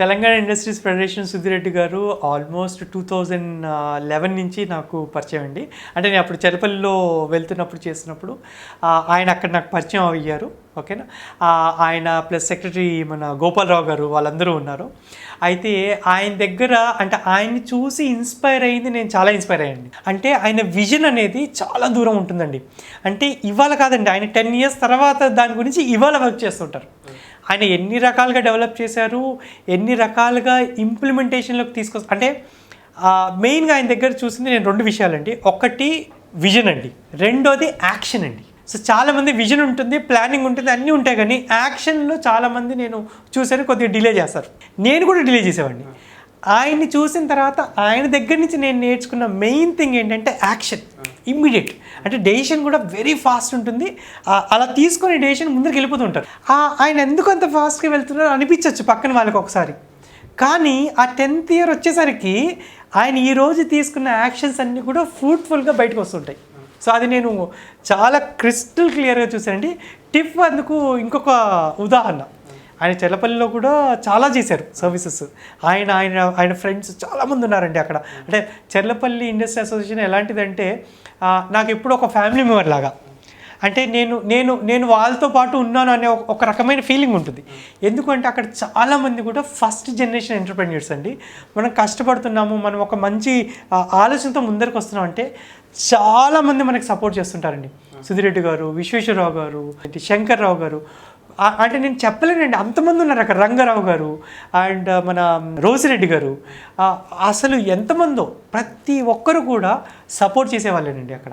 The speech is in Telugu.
తెలంగాణ ఇండస్ట్రీస్ ఫెడరేషన్ సుధిరెడ్డి గారు ఆల్మోస్ట్ టూ థౌజండ్ లెవెన్ నుంచి నాకు పరిచయం అండి. అంటే నేను అప్పుడు చెరపల్లిలో వెళ్తున్నప్పుడు చేసినప్పుడు ఆయన అక్కడ నాకు పరిచయం అయ్యారు ఓకేనా? ఆయన ప్లస్ సెక్రటరీ మన గోపాలరావు గారు వాళ్ళందరూ ఉన్నారు. అయితే ఆయన దగ్గర అంటే ఆయన్ని చూసి ఇన్స్పైర్ అయింది నేను చాలా ఇన్స్పైర్ అయ్యండి అంటే ఆయన విజన్ అనేది చాలా దూరం ఉంటుందండి. అంటే ఇవాళ కాదండి ఆయన టెన్ ఇయర్స్ తర్వాత దాని గురించి ఇవాళ వర్క్ చేస్తుంటారు. ఆయన ఎన్ని రకాలుగా డెవలప్ చేశారు ఎన్ని రకాలుగా ఇంప్లిమెంటేషన్లోకి తీసుకొస్తారు అంటే మెయిన్గా ఆయన దగ్గర చూసింది నేను రెండు విషయాలండి. ఒకటి విజన్ అండి. రెండోది యాక్షన్ అండి. సో చాలామంది విజన్ ఉంటుంది ప్లానింగ్ ఉంటుంది అన్నీ ఉంటాయి కానీ యాక్షన్లో చాలామంది నేను చూశాను కొద్దిగా డిలే చేస్తారు. నేను కూడా డిలే చేసేవాడిని. ఆయన్ని చూసిన తర్వాత ఆయన దగ్గర నుంచి నేను నేర్చుకున్న మెయిన్ థింగ్ ఏంటంటే యాక్షన్ ఇమ్మీడియట్ అంటే డెసిషన్ కూడా వెరీ ఫాస్ట్ ఉంటుంది. అలా తీసుకునే డెసిషన్ ముందుకు వెళ్ళిపోతుంటారు ఆయన ఎందుకు అంత ఫాస్ట్గా వెళ్తున్నారో అనిపించవచ్చు పక్కన వాళ్ళకి ఒకసారి. కానీ ఆ టెన్త్ ఇయర్ వచ్చేసరికి ఆయన ఈ రోజు తీసుకున్న యాక్షన్స్ అన్నీ కూడా ఫ్రూట్ఫుల్గా బయటకు వస్తుంటాయి. సో అది నేను చాలా క్రిస్టల్ క్లియర్గా చూసానండి టిప్ అందుకు ఇంకొక ఉదాహరణ. ఆయన చెల్లపల్లిలో కూడా చాలా చేశారు సర్వీసెస్. ఆయన ఆయన ఆయన ఫ్రెండ్స్ చాలామంది ఉన్నారండి అక్కడ. అంటే చెర్లపల్లి ఇండస్ట్రీ అసోసియేషన్ ఎలాంటిదంటే నాకు ఎప్పుడు ఒక ఫ్యామిలీ మెంబర్ లాగా. అంటే నేను నేను నేను వాళ్ళతో పాటు ఉన్నాను అనే ఒక- రకమైన ఫీలింగ్ ఉంటుంది. ఎందుకంటే అక్కడ చాలామంది కూడా ఫస్ట్ జనరేషన్ ఎంటర్ప్రెన్యూర్స్ అండి. మనం కష్టపడుతున్నాము మనం ఒక మంచి ఆలోచనతో ముందరికి వస్తున్నాం అంటే చాలామంది మనకి సపోర్ట్ చేస్తుంటారండి. సుధిరెడ్డి గారు విశ్వేశ్వరరావు గారు శంకర్రావు గారు. అంటే నేను చెప్పలేనండి. అంతమంది ఉన్నారు అక్కడ. రంగారావు గారు అండ్ మన రోసిరెడ్డి గారు. అసలు ఎంతమందో ప్రతి ఒక్కరు కూడా సపోర్ట్ చేసేవాళ్ళేనండి అక్కడ.